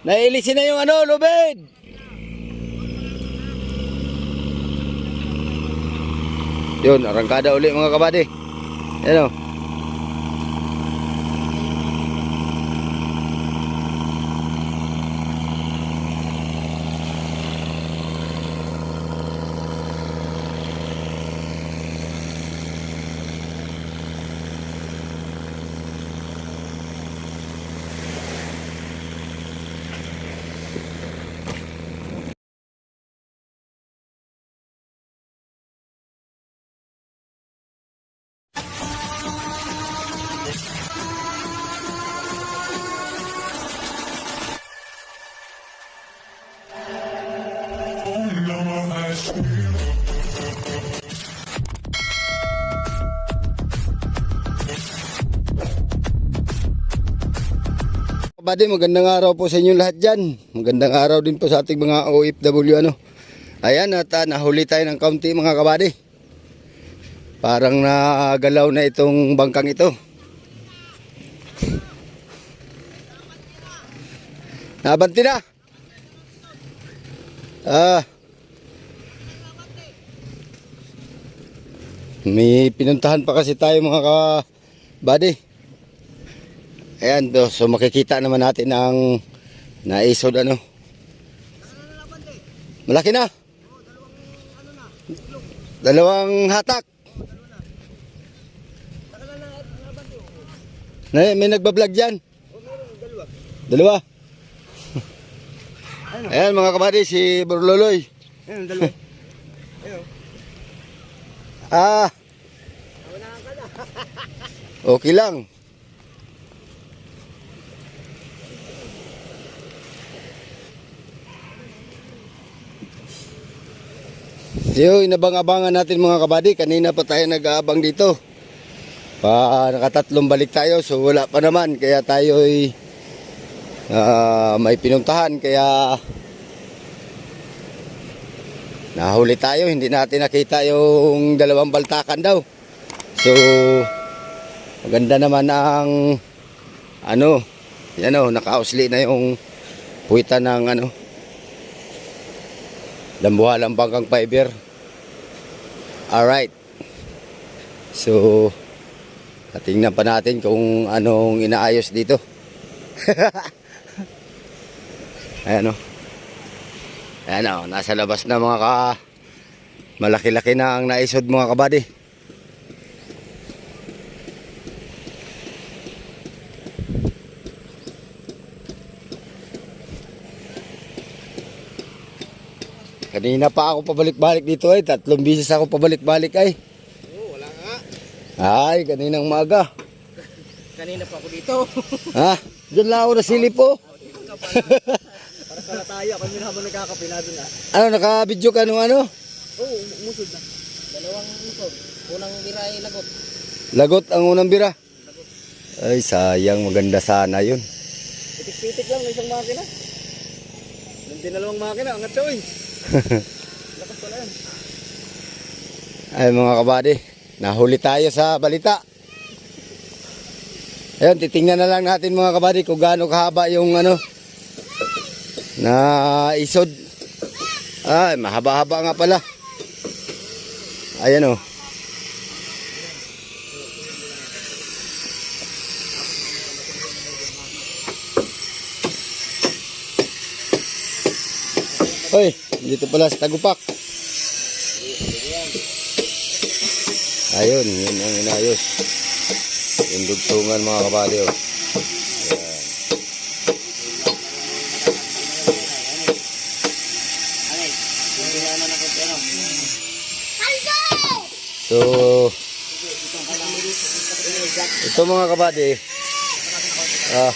Nailisin na yung ano, lubid. Yun, arangkada uli mga kabady. Yan o. Kabady, magandang araw po sa inyo lahat dyan. Magandang araw din po sa ating mga OFW ano. Ayan at ah, nahuli tayo ng kaunti mga kabady. Parang nagalaw na itong bangkang ito. Nabanti na. Ah. May pinuntahan pa kasi tayo mga kabady. Ayan, so makikita naman natin ang naisod ano. Malaki na. Dalawang hatak. Na, may nagbablog dyan. Dalawa. Ayan mga kabady, si Burloloy. Ayun, dalawa. Ah. Okay lang. Yo, inabang-abangan natin mga kabady. Kanina pa tayo nag-aabang dito. Pa nakatatlong balik tayo so wala pa naman kaya tayo ay ah, may pinuntahan kaya nahuli tayo hindi natin nakita yung dalawang baltakan daw. So maganda naman ang ano yan o nakausli na yung puwitan ng ano lambuhalang bangkang fiber. Alright. So, tingnan pa natin kung anong inaayos dito. Ayan o. Ayan o, nasa labas na mga ka... Malaki-laki na ang naisod mga kabady. Kanina pa ako pabalik-balik dito ay. Tatlong bisis ako pabalik-balik ay. Oo, wala nga. Ay, kaninang maga. Kanina pa ako dito. Ha? Diyan lang ako nasilip po. Para pala tayo. Kami na habang nagkakape na. Ano, naka-video ka nung ano? Oo, umusod na. Dalawang usod. Unang biray lagot. Lagot ang unang bira. Ay, sayang. Maganda sana yun. Pitik-pitik lang ng isang makina. Nung dinalawang makina, angat siya. Lakas pala yan. Ay, mga kabady. Nahuli tayo sa balita. Ayun, titingnan na lang natin mga kabady kung gaano kahaba yung ano na isod. Ay, mahaba-haba nga pala. Ayan oh. Hoy, dito pala sa Tagupak. Ayun, yun ang inayos. Yung dugtungan mga kabady. Oh. Ayan. So, ito mga kabady. Ah,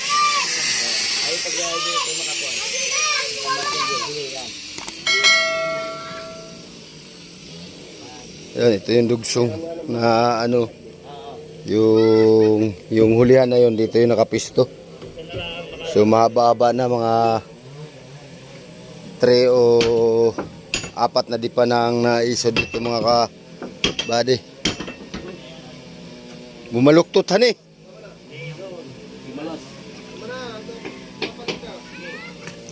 Yan, ito yung dugsong na ano, yung, yung hulihan na yun, dito yung nakapisto. So, mahaba-haba na mga 3 o apat na di pa nang naisod dito mga ka body. Bumaluktot han eh.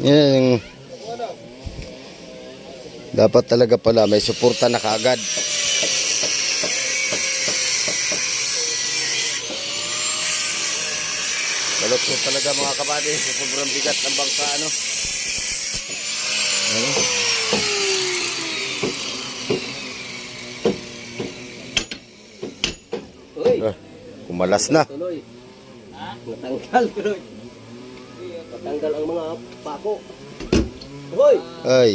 Yan yung dapat talaga pala may suporta na kaagad. Balot ko talaga mga kabady sobrang bigat ng bangka ano. Ano? Uy, Ah, kumalas na. Natanggal, tuloy. Natanggal ang mga pako. Hoy! Ay,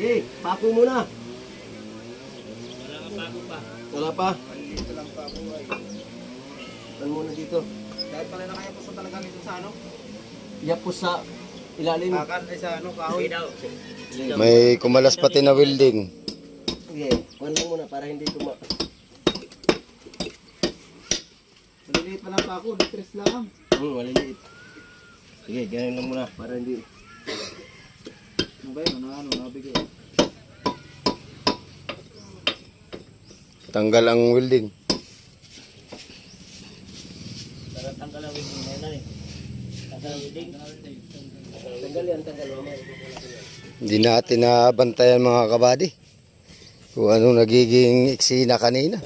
Sige, pako muna. Wala nga pako pa. Wala pa? Dito lang pako ay. Saan muna dito? Dahil pala na kaya po sa talaga nito sa ano? Yapos sa ilalim. Kakan ay sa ano, kahoy. daw. may kumalas pati na welding. Sige, kuhan lang muna para hindi tuma... Maliliit pa lang pa ako, litres lang. Hmm, maliliit. Sige, ganyan lang muna para hindi... Ano? Ano, ano, nabigay. Tanggal ang welding. Tanggal yan, tanggal mamaya. Hindi natin nabantayan mga kabady. Kung ano nagiging eksena kanina.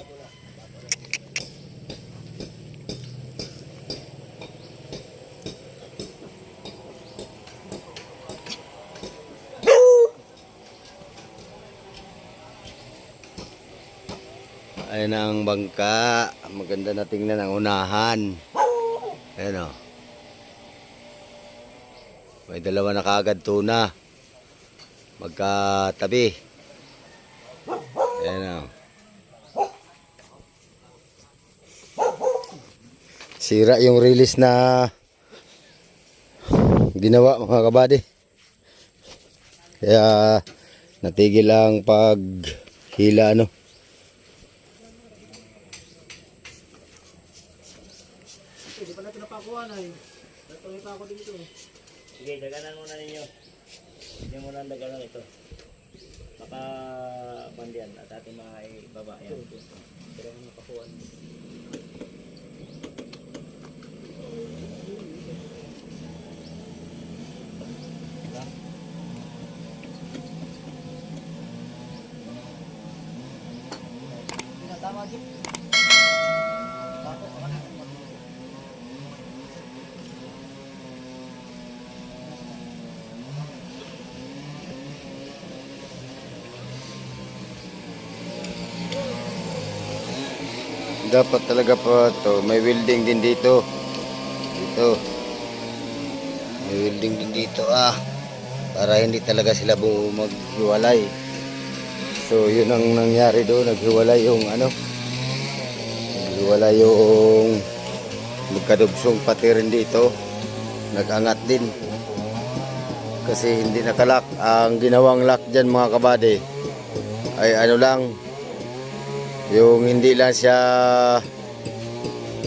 Ayan ang bangka. Maganda na tingnan ang unahan. Ayan o. May dalawa na kaagad tuna. Magkatabi. Ayan o. Sira yung release na ginawa mga kabady. Kaya natigil ang paghila ano. Hindi pa natin napakuha na eh. Natuloy pa ako dito. Sige, daganan muna ninyo. Hindi muna ang daganan ito. Baka bandian at ating mga ibaba yan. Pero ang napakuha. Tama, Jeep. Dapat talaga pa to. May welding din dito. Dito. May welding din dito ah. Para hindi talaga sila maghiwalay. So yun ang nangyari doon. Naghiwalay yung ano. Naghiwalay yung magkadugsong pati rin dito. Nagangat din. Kasi hindi nakalak. Ang ginawang lock dyan mga kabady ay ano lang yung hindi lang siya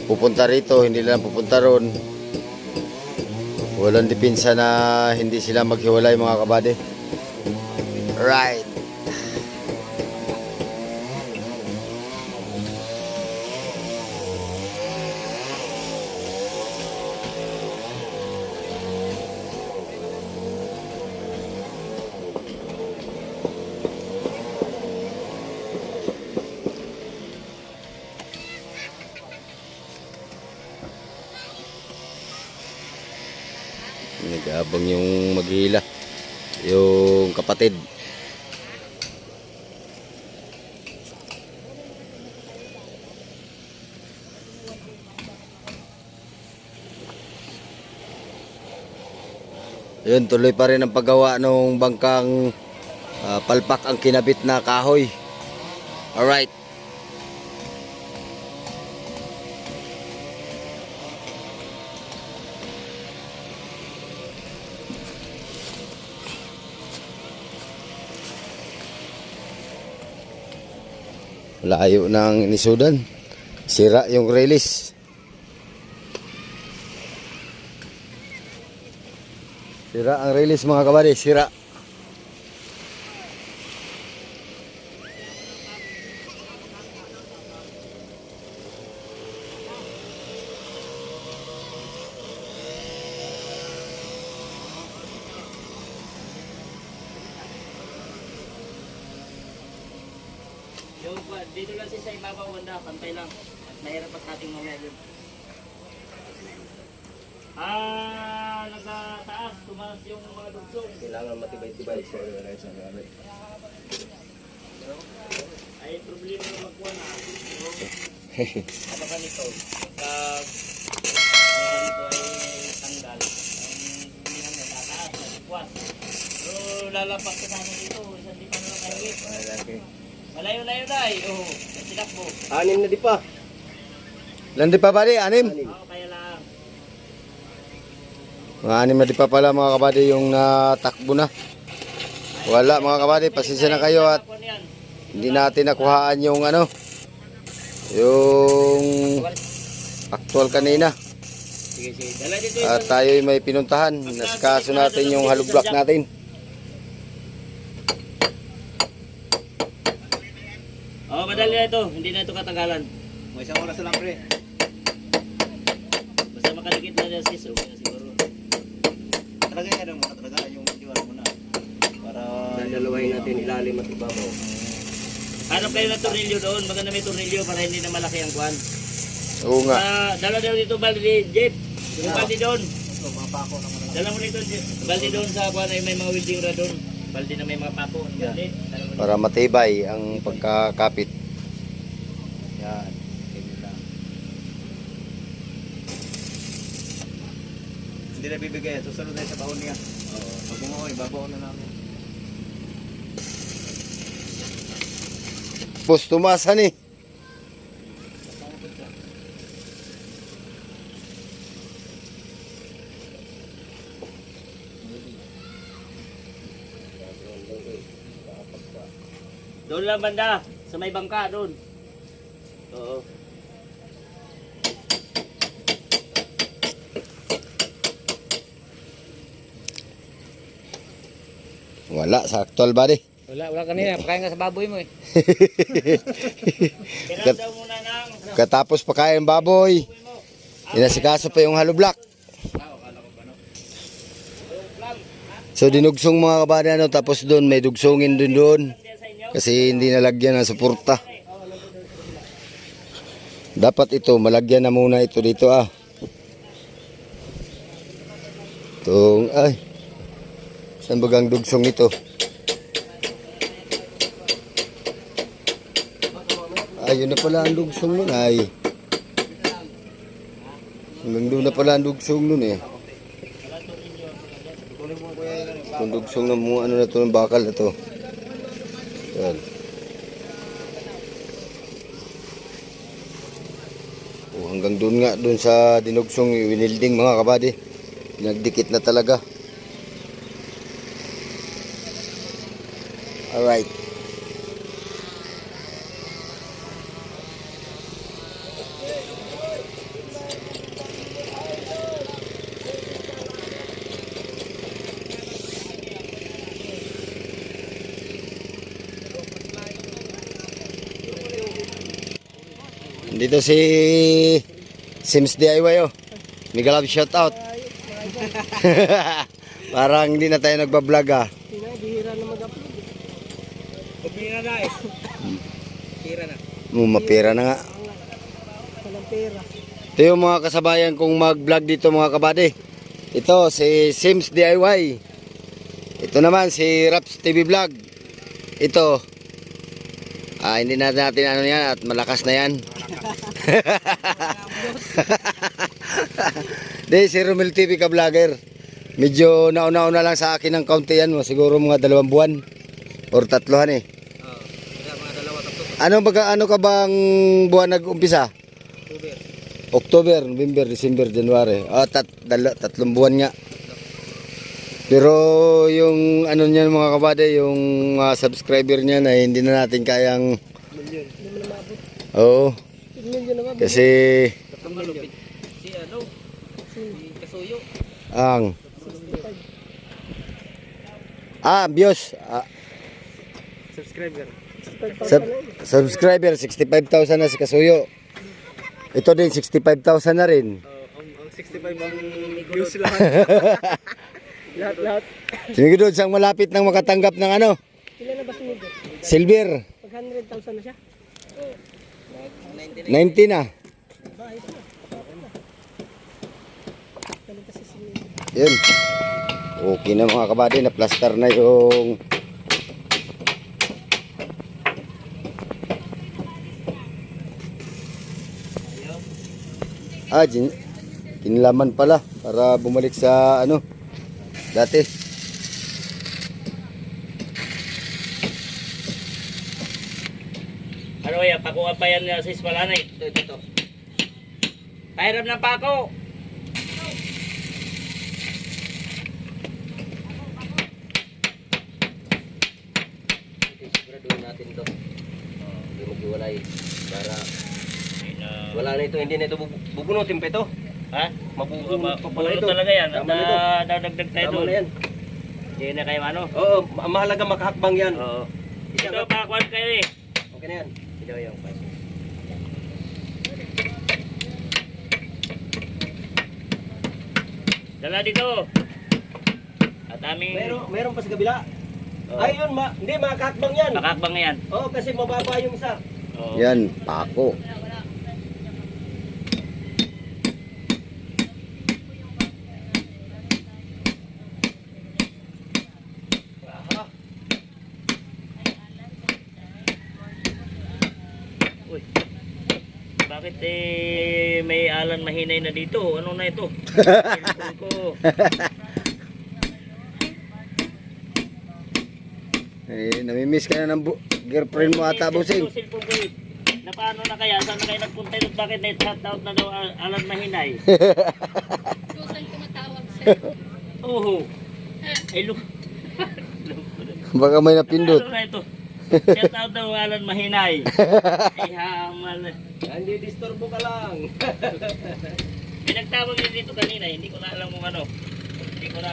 pupunta rito, hindi lang pupunta ron. Walang depensa na hindi sila maghiwalay mga kabady. Right. Yun, tuloy pa rin ang paggawa ng bangkang ah, palpak ang kinabit na kahoy. Alright. Layo ng inisudan. Sira yung release. Sira ang release mga kabari, sira. Yung, dito lang siya sa ibabaw, wanda, pantay lang. Mahirap at ating mamaya yun. Ah, nagtaas, tumaas yung mga dugsong. Kailangan matibay-tibay sa guys ang gamit. Ay, problema na magkuha na. Ano ka nito? Pag ano nito ay tanggal, ang hindi na tataas, nagkwas. Pero lalapak ka sana dito, isang di pa na lang kahawit. Malaki. Malayo-layo na eh, oh, sinakbo. Anim na di pa. Landi pa buddy, anim. Oo, kaya lang. Mga anim na di pa pala mga kabady yung natakbo na. Wala mga kabady, pasensya na kayo at hindi natin nakuhaan yung ano, yung actual kanina. At tayo may pinuntahan. Nasikaso natin yung hollow block natin. Oh, madali na ito. Hindi na ito katagalan. May isang oras lang pre. Basta makalikit na dyan sis, okay na siguro. Talaga yan mo talaga yung video mo na. Para dalawahin natin ilalim at ibabaw. Hanap kayo ng tornilyo doon. Maganda may tornilyo para hindi na malaki ang kwan. Oo nga. Ah, dala daw dito baldi, Jeep. Yung baldi doon. Mga pako. Dala mo dito, Jeep. baldi doon sa kwan ay may mga welding rod doon. Baldi na may mga mo dito. Para matibay ang pagkakapit. Yan. Ganyan lang. Hindi na bibigay. Susunod na yun sa baon niya. Oo. Pag mo ibabaw na namin. Boss, tumasan eh. Doon lang banda. Sa may bangka doon. Oo. Wala, sa actual body. Wala, wala kanina. Pakain ka sa baboy mo eh. Ng... Katapos pakain baboy, inasikaso pa yung hollow block. So dinugsong mga kabady ano, tapos doon may dugsongin din doon. Kasi hindi nalagyan ng suporta. Dapat ito, malagyan na muna ito dito ah. Itong, ay. Saan bagang dugsong ito? Ayun na pala ang dugsong nun ay. Hanggang doon na pala ang dugsong nun eh. Itong dugsong na mga ano na to ng bakal na to. Yan. Oh, hanggang doon nga, doon sa dinugsong winilding mga kabady. Pinagdikit na talaga. Alright. Dito si Sims DIY oh. Miguel shout out. Parang hindi na tayo nagbablog ah. Pagpira na eh. Pira na. Um, mapira na nga. Walang. Ito yung mga kasabayan kong mag-vlog dito mga kabady. Ito si Sims DIY. Ito naman si Raps TV Vlog. Ito. Ah, hindi natin natin ano yan at malakas na yan. Di, si Romel TV ka vlogger. Medyo nauna-una lang sa akin ng kaunti yan. Siguro mga dalawang buwan. Or tatlohan eh. Oo. Kaya mga dalawa tatlo. Ano, baga, ano ka bang buwan nag-umpisa? Tuber. October, November, December, January. Ah, tat, dala, tatlong buwan nga. Pero yung ano niya mga kabade, yung mga subscriber niya na hindi na natin kayang maabot. Oo. Naman. Kasi. Si ano? Si Kasuyo. ang Ah, Bios. Ah, Subscriber. Sub- subscriber 65,000 na si Kasuyo. Ito din 65,000 na rin. ang, ang 65 ang views lahat. lahat, lahat. Sige doon, siyang malapit nang makatanggap ng ano, Ilan na ba sinigit? silver. Pag 100,000 na siya? 90 na. Yun. Okay na mga kabady, na plaster na yung Ah, gin kinlaman pala para bumalik sa ano dati. Ano yan? Pakuha pa yan sa Ismalanay. Ito, ito, ito. Pahiram ng pako. Siguraduhin natin to. Oh, Hindi maghiwalay. Para Uh, wala na ito, hindi na ito bub- bubunutin pa ito. ha? Mabubunot pa pala ito. talaga yan. Tama na ito. uh, dadagdag tayo Tama doon. na yan. Hindi na kayo ano. Oo, ma- mahalaga makahakbang yan. Oo. Ito, ka. pakuhan kayo eh. Okay na yan. Ito yung paso. Dala dito. At aming Meron, meron pa sa kabila. Oo. Ayun, ma hindi makakakbang yan. makakbang yan. Oo, kasi mababa yung isa. Oo. Yan, pako. Uy. Bakit eh may alan mahinay na dito? Ano na ito? Cellphone ko. Eh, namimiss ka na ng bu- girlfriend mo ata. Ito, cellphone ko eh. Na paano na kaya? Saan na kayo nagpunta yun? Bakit na chat out na daw al- alan mahinay? Susan tumatawag sa'yo. Oo. Ay, look. Baka may napindot. Ano na ito? Chat out daw alan mahinay. Ay, hamal. Hindi disturbo ka lang. Pinagtawag din dito kanina, hindi ko na alam kung ano. Hindi ko na...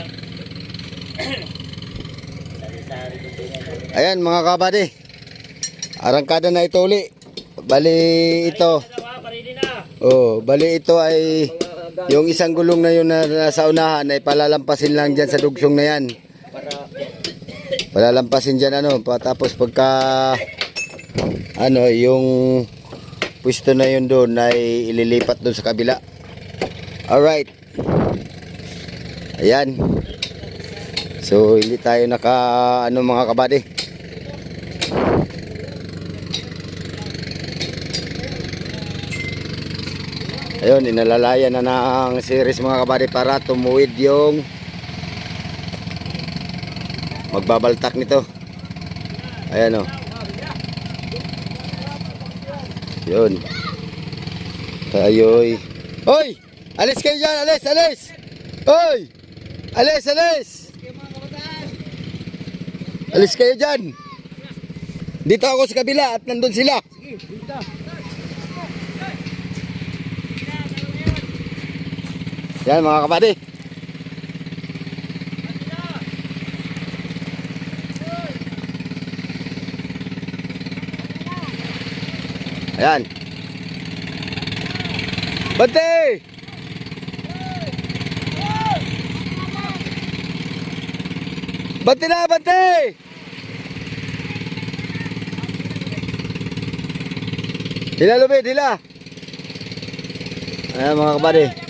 Ayan mga kabady. Arangkada na ito uli. Bali ito. Oh, bali ito ay yung isang gulong na yun na nasa unahan ay palalampasin lang dyan sa dugsong na yan. Para Palalampasin dyan ano. pa- Tapos pagka ano yung pwesto na yun doon ay ililipat doon sa kabila. Alright. Ayan. So hindi tayo naka ano mga kabady. Ayun, inalalayan na ng series mga kabady para tumuwid yung magbabaltak nito. Ayan o. Yun. Tayo'y... Hoy! Alis kayo dyan! Alis! Alis! Hoy! Alis! Alis! Alis kayo dyan! Dito ako sa kabila at nandun sila. Yan mga kapatid. Ayan. Bante! Bante na, bante! Hila lubid, hila. Ayan mga kabady.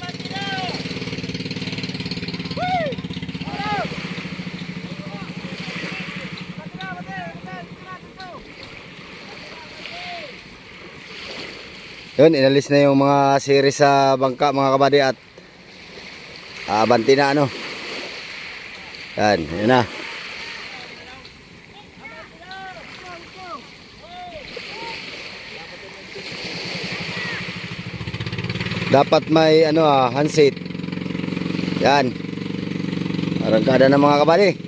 Yun, inalis na yung mga series sa bangka mga kabady at abanti na ano. Yan, yun na. Dapat may ano ah, handset. Yan. Arangkada ng mga kabady.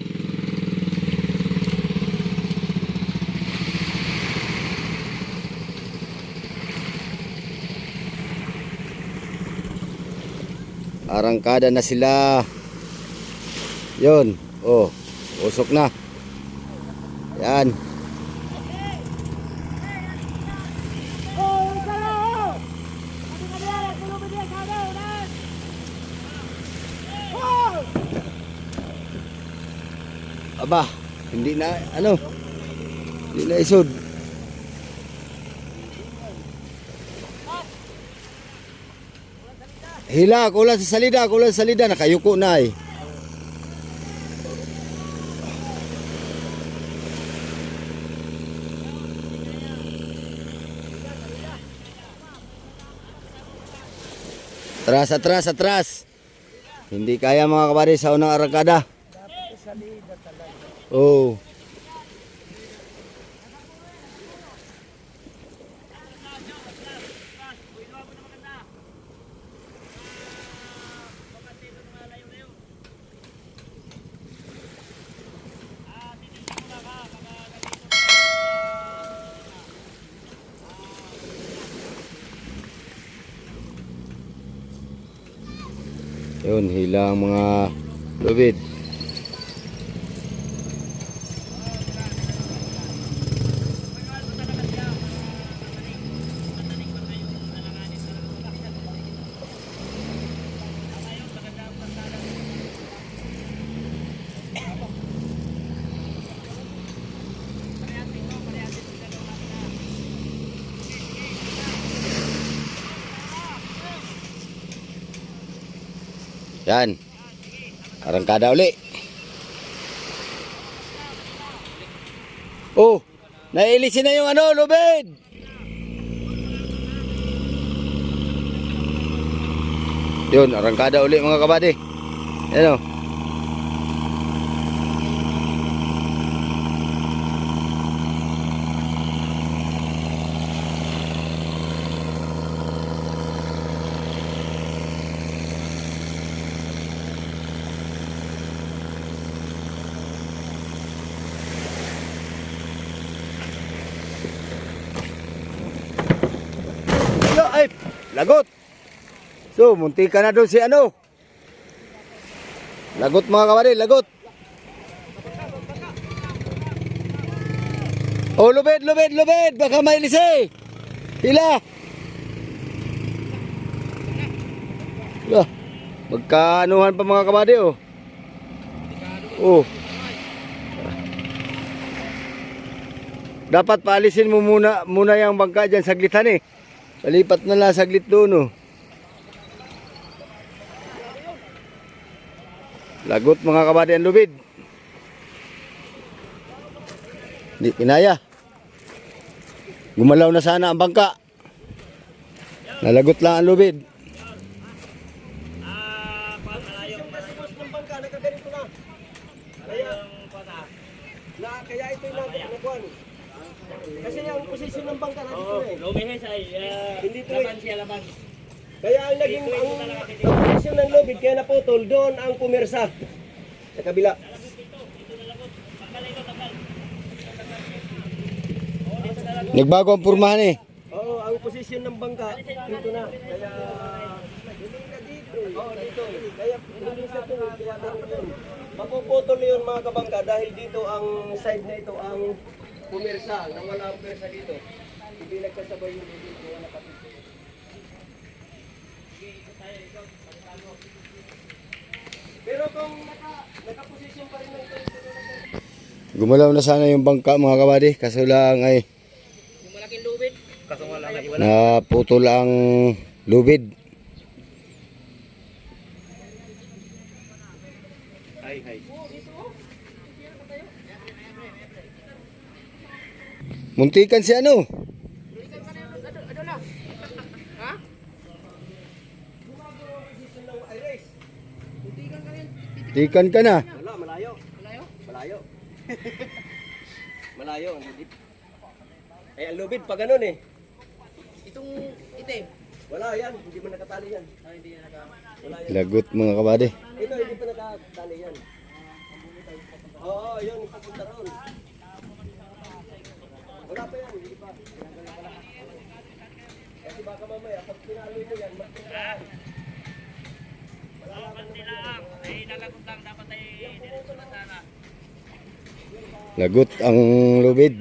Arangkada na sila. Yun. Oh, usok na. Yan. Aba, hindi na ano. Hindi na isod. Hila, kulang sa salida, kulang sa salida. Nakayuko na eh. Atras, atras, atras. Hindi kaya mga kabady sa unang arangkada. Oh. Hilang mga lubid. Yan. Arangkada uli. Oh, nailisin na yung ano, lubid. Yun, arangkada uli mga kabady. Yan o. Yo, ay, lagot. So, munti ka na doon si ano. Lagot mga kabady, lagot. Oh, lubid, lubid, lubid. Baka may lisi. Hila. Hila. Magkaanuhan pa mga kabady, oh. Oh. Dapat paalisin mo muna muna yung bangka diyan saglitan eh. Palipat na lang saglit doon oh. Lagot mga kabady ang lubid. Hindi kinaya. Gumalaw na sana ang bangka. Nalagot lang ang lubid. Ah, pa malayo. ng bangka, nagkaganito na. Kaya, na, kaya ito yung nakuhan. Kasi ang posisyon ng bangka natin Oo, ito eh. Lumihis ay uh, Hindi to laban siya laban. Kaya ang naging ang, posisyon ng lubid, kaya naputol, doon ang pumirsa. Sa kabila. Nagbago ang purmahan eh. Oo, ang posisyon ng bangka, dito na. Kaya, Oo, dito. Kaya, hindi sa tuwid, kaya ganun yun. Mapuputol yun mga kabangka dahil dito ang side na ito ang pumirsa, na wala ang pumirsa dito. Hindi nagkasabay yung dito, wala pati. Pero kung naka, nakaposisyon pa rin ng ito, Gumalaw na sana yung bangka mga kabady. Kaso lang ay Yung malaking lubid. Kaso wala na iwan. naputol ang lubid. Ay, ay. Muntikan si ano? Tikan ka na. Wala, malayo. Malayo? Malayo. malayo, ang lubid. Ay, ang lubid pa ganun eh. Itong itim. Wala yan, hindi mo nakatali yan. Wala yan. Lagot mga kabady. Ito, hindi pa nakatali yan. Oo, yun, ipapunta roon. Wala pa yan, hindi pa. Kasi baka mamaya, pag pinalo ito yan, magpintaan. Ay, nalagot. Dapat ay diretso na sana. Lagot ang lubid.